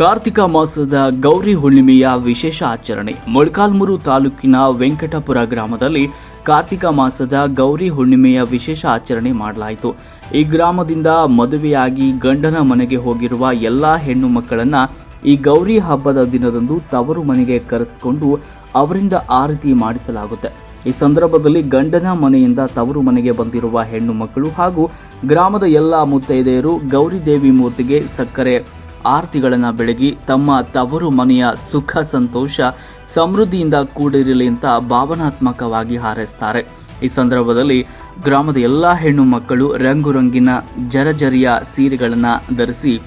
ಕಾರ್ತಿಕ ಮಾಸದ ಗೌರಿ ಹುಣ್ಣಿಮೆಯ ವಿಶೇಷ ಆಚರಣೆ. ಮೊಳಕಾಲ್ಮೂರು ತಾಲೂಕಿನ ವೆಂಕಟಪುರ ಗ್ರಾಮದಲ್ಲಿ ಕಾರ್ತಿಕ ಮಾಸದ ಗೌರಿ ಹುಣ್ಣಿಮೆಯ ವಿಶೇಷ ಆಚರಣೆ ಮಾಡಲಾಯಿತು. ಈ ಗ್ರಾಮದಿಂದ ಮದುವೆಯಾಗಿ ಗಂಡನ ಮನೆಗೆ ಹೋಗಿರುವ ಎಲ್ಲಾ ಹೆಣ್ಣು ಮಕ್ಕಳನ್ನ ಈ ಗೌರಿ ಹಬ್ಬದ ದಿನದಂದು ತವರು ಮನೆಗೆ ಕರೆಸಿಕೊಂಡು ಅವರಿಂದ ಆರತಿ ಮಾಡಿಸಲಾಗುತ್ತೆ. ಈ ಸಂದರ್ಭದಲ್ಲಿ ಗಂಡನ ಮನೆಯಿಂದ ತವರು ಮನೆಗೆ ಬಂದಿರುವ ಹೆಣ್ಣು ಮಕ್ಕಳು ಹಾಗೂ ಗ್ರಾಮದ ಎಲ್ಲ ಮುತ್ತೈದೆಯರು ಗೌರಿ ದೇವಿ ಮೂರ್ತಿಗೆ ಸಕ್ಕರೆ ಆರತಿಗಳನ್ನು ಬೆಳಗಿ ತಮ್ಮ ತವರು ಮನೆಯ ಸುಖ ಸಂತೋಷ ಸಮೃದ್ಧಿಯಿಂದ ಕೂಡಿರಲಿ ಅಂತ ಭಾವನಾತ್ಮಕವಾಗಿ ಹಾರೈಸ್ತಾರೆ. ಈ ಸಂದರ್ಭದಲ್ಲಿ ಗ್ರಾಮದ ಎಲ್ಲ ಹೆಣ್ಣು ಮಕ್ಕಳು ರಂಗು ರಂಗಿನ ಜರಜರಿಯ ಸೀರೆಗಳನ್ನು ಧರಿಸಿ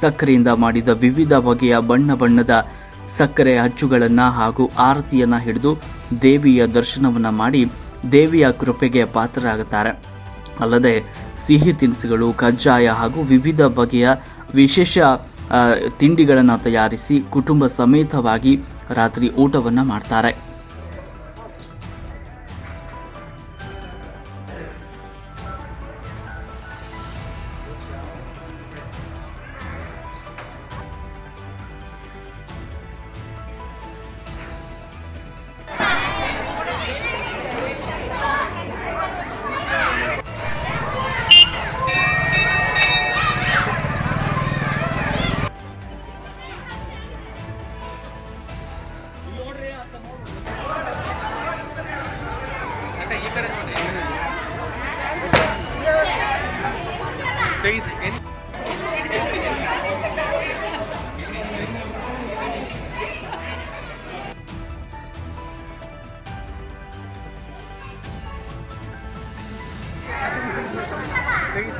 ಸಕ್ಕರೆಯಿಂದ ಮಾಡಿದ ವಿವಿಧ ಬಗೆಯ ಬಣ್ಣ ಬಣ್ಣದ ಸಕ್ಕರೆ ಅಚ್ಚುಗಳನ್ನು ಹಾಗೂ ಆರತಿಯನ್ನು ಹಿಡಿದು ದೇವಿಯ ದರ್ಶನವನ್ನು ಮಾಡಿ ದೇವಿಯ ಕೃಪೆಗೆ ಪಾತ್ರರಾಗುತ್ತಾರೆ. ಅಲ್ಲದೆ ಸಿಹಿ ತಿನಿಸುಗಳು, ಕಜ್ಜಾಯ ಹಾಗೂ ವಿವಿಧ ಬಗೆಯ ವಿಶೇಷ ತಿಂಡಿಗಳನ್ನು ತಯಾರಿಸಿ ಕುಟುಂಬ ಸಮೇತವಾಗಿ ರಾತ್ರಿ ಊಟವನ್ನು ಮಾಡ್ತಾರೆ. ಹೆಂಗೆ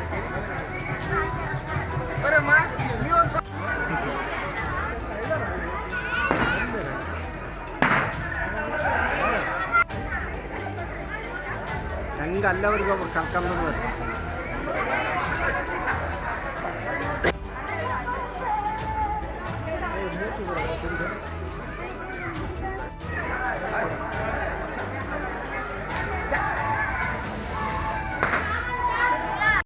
ಅಲ್ಲವರೆಗೆ ಹಿಂಗೆಲ್ಲವರಿಗೂ ಕರ್ಕೊಂಡು ಬರ್ತಾರೆ